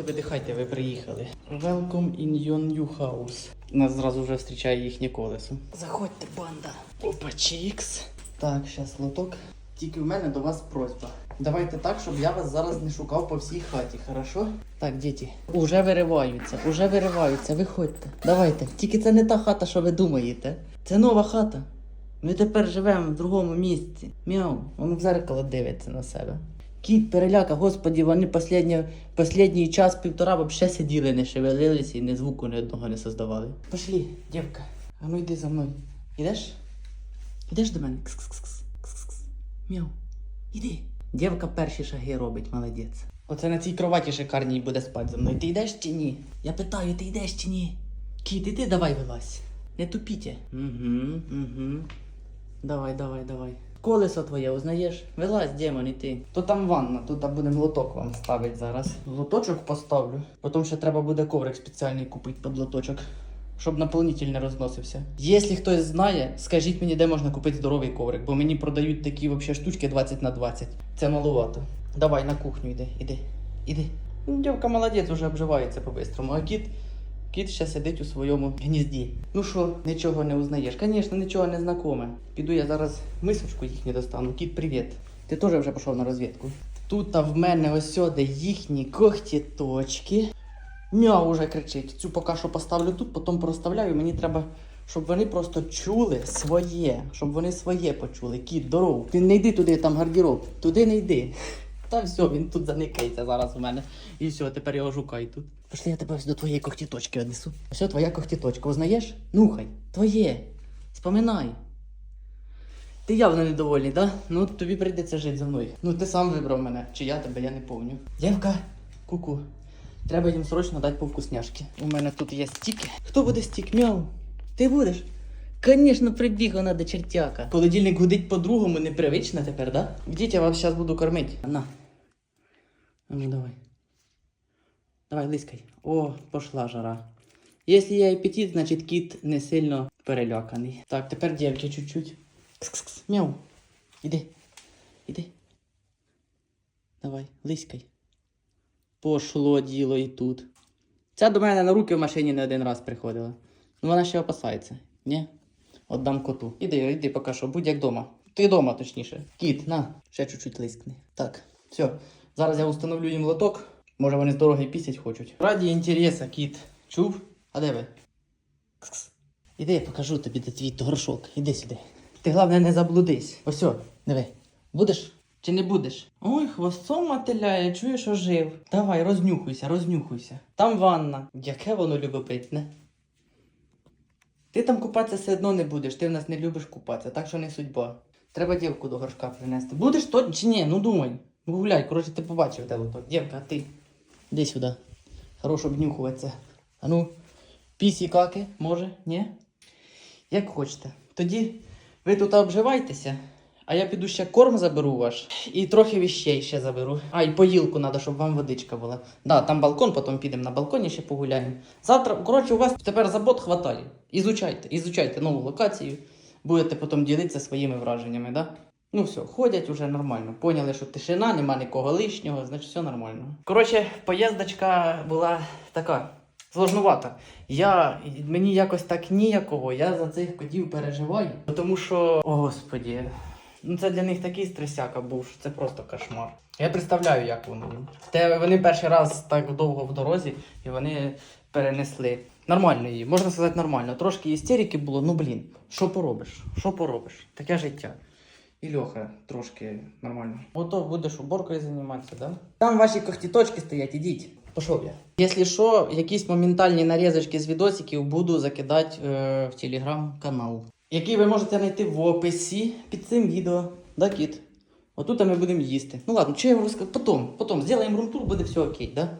Заходьте, видихайте, ви приїхали. Welcome in your new house. Нас зразу вже зустрічає їхнє колесо. Заходьте, банда. Опа, чікс. Так, зараз лоток. Тільки в мене до вас просьба. Давайте так, щоб я вас зараз не шукав по всій хаті, хорошо? Так, діти. Уже вириваються, уже вириваються, виходьте. Давайте. Тільки це не та хата, що ви думаєте. Це нова хата. Ми тепер живемо в другому місці. Мяу, воно в зеркало дивиться на себе. Кіт переляка, господі, вони послідні, послідній час півтора взагалі сиділи, не шевелилися і ні звуку ні одного не создавали. Пошлі, дівка, а ну йди за мною. Ідеш? Ідеш до мене? Кс-кс-кс. Кс-кс-кс. Мяу. Іди. Дівка перші шаги робить, молодець. Оце на цій кроваті шикарній буде спати за мною. Ти йдеш чи ні? Я питаю, ти йдеш чи ні? Кіт, іди давай вилазь. Не тупіть. Угу, угу. Давай, давай, давай. Колесо твоє узнаєш? Вилазь, демон, і ти. То там ванна, тут будемо лоток вам ставити зараз. Лоточок поставлю. Потім ще треба буде коврик спеціальний купити під лоточок. Щоб наповнитель не розносився. Якщо хтось знає, скажіть мені, де можна купити здоровий коврик, бо мені продають такі вообще штучки 20 на 20. Це маловато. Давай на кухню йди, іди, іди. Дівка молодець, уже обживається по-бистрому, а кіт. Кіт ще сидить у своєму гнізді. Ну що, нічого не узнаєш? Звісно, нічого не знакоме. Піду я зараз мисочку їхню достану. Кіт, привіт. Ти теж вже пішов на розвідку. Тут в мене ось сюди їхні когтіточки. Мяу уже кричить. Цю поки що поставлю тут, потім проставляю. Мені треба, щоб вони просто чули своє, щоб вони своє почули. Кіт, здоров. Ти не йди туди, там гардероб. Туди не йди. Та все, він тут заникається зараз у мене. І все, тепер його шукай тут. Пошли, я тебе до твоєї когтіточки однесу. Все, твоя когтіточка, узнаєш? Нухай. Твоє. Споминай. Ти явно недовольний, да? Ну тобі прийдеться жити за мною. Ну ти сам вибрав мене, чи я тебе, я не помню. Дівка, ку-ку. Треба їм срочно дати по вкусняшки. У мене тут є стіки. Хто буде стік? Мяу. Ти будеш? Конечно, прибіг вона до чертяка. Холодильник гудить по-другому, непривично тепер, да? Ідіть, я вас зараз буду кормити. На. Ну давай. Давай, лискай. О, пошла жара. Якщо є апетит, значить кіт не сильно переляканий. Так, тепер дівки чуть-чуть. Кс-кс-кс. Мяу. Іди. Іди. Давай, лискай. Пошло діло і тут. Ця до мене на руки в машині не один раз приходила. Ну вона ще опасається. Ні? Отдам коту. Іди, іди поки що, будь як дома. Ти дома, точніше. Кіт, на, ще чуть-чуть лискни. Так, все. Зараз я установлю їм лоток. Може вони з дороги пісять хочуть. Раді інтереса, кіт. Чув? А де ви? Кс-кс. Іди, я покажу тобі, де твій горшок. Іди сюди. Ти головне не заблудись. Ось, диви. Будеш чи не будеш? Ой, хвостом мотиляє, чуєш, ожив. Давай, рознюхуйся, рознюхуйся. Там ванна. Яке воно любить пити. Ти там купатися все одно не будеш, ти в нас не любиш купатися, так що не судьба. Треба дівку до горшка принести. Будеш то чи ні? Ну думай. Гуляй, коротше, ти побачив де лоток. Дівка, ти. Іди сюди. Хорош обнюхуватися. А ну, пісі каки, може, ні? Як хочете. Тоді ви тут обживайтеся, а я піду ще корм заберу ваш і трохи віщей ще заберу. А, і поїлку треба, щоб вам водичка була. Да, там балкон, потім підемо на балконі ще погуляємо. Завтра, коротше, у вас тепер забот хватає. Ізучайте, ізучайте нову локацію. Будете потім ділитися своїми враженнями, да? Ну все, ходять уже нормально. Поняли, що тишина, нема нікого лишнього, значить все нормально. Коротше, поїздочка була така. Сложнувата. Я мені якось так ніякого. Я за цих котів переживаю. Тому що, о господі, ну це для них такий стресяка був, що це просто кошмар. Я представляю, як воно. Те вони перший раз так довго в дорозі, і вони перенесли. Нормально її, можна сказати, нормально. Трошки істерики було, ну блін, що поробиш? Що поробиш? Таке життя. І Льоха трошки нормально. Ото будеш уборкою займатися, да? Там ваші когтіточки стоять, ідіть. Пішов я. Якщо що, якісь моментальні нарізочки з відосиків буду закидати е, в телеграм-канал. Який ви можете знайти в описі під цим відео. Да, кіт? Отут ми будемо їсти. Ну ладно, що я вам розкажу? Потім, потім, зробимо румтур, буде все окей, да?